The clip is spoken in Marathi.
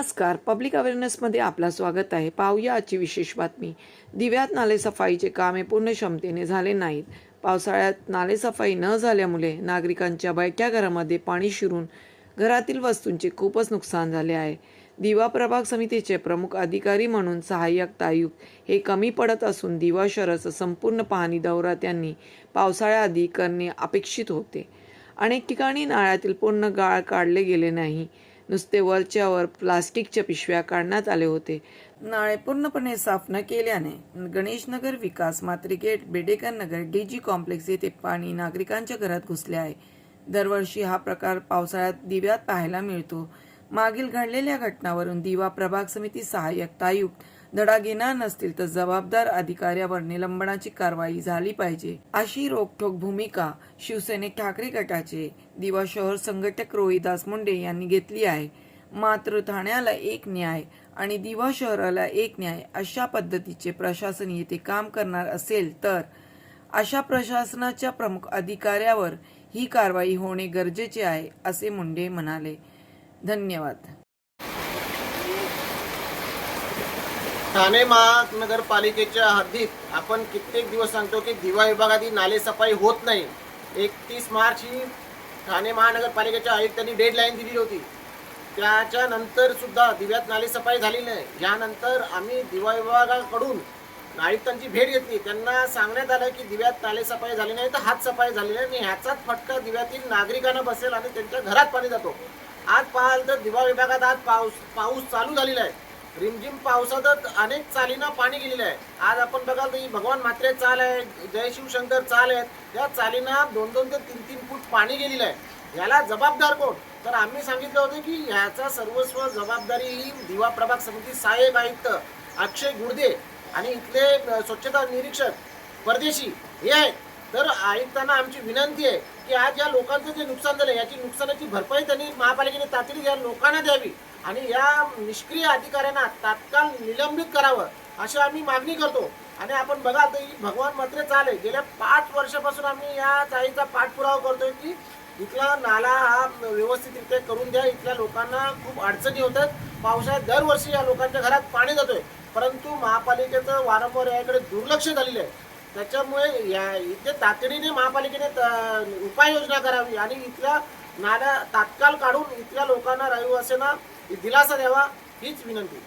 नमस्कार. पब्लिक अवेअरनेसमध्ये आपला स्वागत आहे. पाहूया आजची विशेष बातमी. दिव्यात नालेसफाईचे कामे पूर्ण क्षमतेने झाले नाहीत. पावसाळ्यात नालेसफाई न झाल्यामुळे नागरिकांच्या बैठ्या घरामध्ये पाणी शिरून घरातील वस्तूंचे खूपच नुकसान झाले आहे. दिवा प्रभाग समितीचे प्रमुख अधिकारी म्हणून सहाय्यक आयुक्त हे कमी पडत असून दिवा शहराचा संपूर्ण पाहणी दौरा त्यांनी पावसाळ्याआधी करणे अपेक्षित होते. अनेक ठिकाणी नाळ्यातील पूर्ण गाळ काढले गेले नाही. नुसते वरच्यावर प्लास्टिकच्या पिशव्या काढण्यात आले होते. नाळे पूर्णपणे साफ न केल्याने गणेशनगर विकास मात्रिकेट Bedekar Nagar D G complex येथे पाणी नागरिकांच्या घरात घुसले आहे. दरवर्षी हा प्रकार पावसाळ्यात दिव्यात पाहायला मिळतो. मागील घडलेल्या घटनावरून दिवा प्रभाग समिती सहाय्यक आयुक्त धडा घेणार नसतील तर जबाबदार अधिकाऱ्यावर निलंबनाची कारवाई झाली पाहिजे. अशी रोखठोक भूमिका शिवसेनेक ठाकरे गटाचे दिवा शहर संघटक रोहिदास मुंडे यांनी घेतली आहे. मात्र ठाण्याला एक न्याय आणि दिवा शहराला एक न्याय अशा पद्धतीचे प्रशासन येथे काम करणार असेल तर अशा प्रशासनाच्या प्रमुख अधिकाऱ्यावर ही कारवाई होणे गरजेचे आहे असे मुंडे म्हणाले. धन्यवाद. ठाणे महानगरपालिकेच्या हद्दीत आपण कित्येक दिवस सांगतो की दिवा विभागातील नालेसफाई होत नाही. एकतीस मार्च ही ठाणे महानगरपालिकेच्या आयुक्तांनी डेडलाईन दिली होती. त्याच्यानंतर सुद्धा दिव्यात नालेसफाई झाली नाही. यानंतर आम्ही दिवा विभागाकडून आयुक्तांची भेट घेतली. त्यांना सांगण्यात आलं की दिव्यात नालेसफाई झाली नाही तर हात सफाई झाली नाही आणि ह्याचाच फटका दिव्यातील नागरिकांना बसेल आणि त्यांच्या घरात पाणी जातो. आज पाहाल तर दिवा विभागात आज पाऊस पाऊस चालू झालेला आहे. रिमझिम पावसातच अनेक चालींना पाणी गेलेलं आहे. आज आपण बघाल तर ही भगवान म्हात्रे चाल आहे जय शिवशंकर चाल आहेत. या चालींना दोन दोन ते तीन तीन फूट पाणी गेलेलं आहे. याला जबाबदार कोण? तर आम्ही सांगितलं होतं की ह्याचा सर्वस्व जबाबदारी ही दिवा प्रभाग समिती साहेब आयुक्त अक्षय गुडदे आणि इथले स्वच्छता निरीक्षक परदेशी हे आहेत. तर आयुक्तांना आमची विनंती आहे की आज या लोकांचं जे नुकसान झालं याची नुकसानाची भरपाई त्यांनी महापालिकेने तातडी या लोकांना द्यावी. आणि या निष्क्रिय अधिकाऱ्यांना तात्काळ निलंबित करावं अशी आम्ही मागणी करतो. आणि आपण बघाल तर ही भगवान मात्र चाले गेल्या पाच वर्षापासून आम्ही या चाळीचा पाठपुरावा करतोय की इथला नाला हा व्यवस्थितरित्या करून द्या. इथल्या लोकांना खूप अडचणी होतात. पावसाळ्यात दरवर्षी या लोकांच्या घरात पाणी जातोय. परंतु महापालिकेचं वारंवार याकडे दुर्लक्ष झालेलं आहे. त्याच्यामुळे या इथे तातडीने महापालिकेने त- उपाययोजना करावी आणि इथल्या नाल्या तात्काळ काढून इथल्या लोकांना रहिवाशांना दिलासा द्यावा हीच विनंती.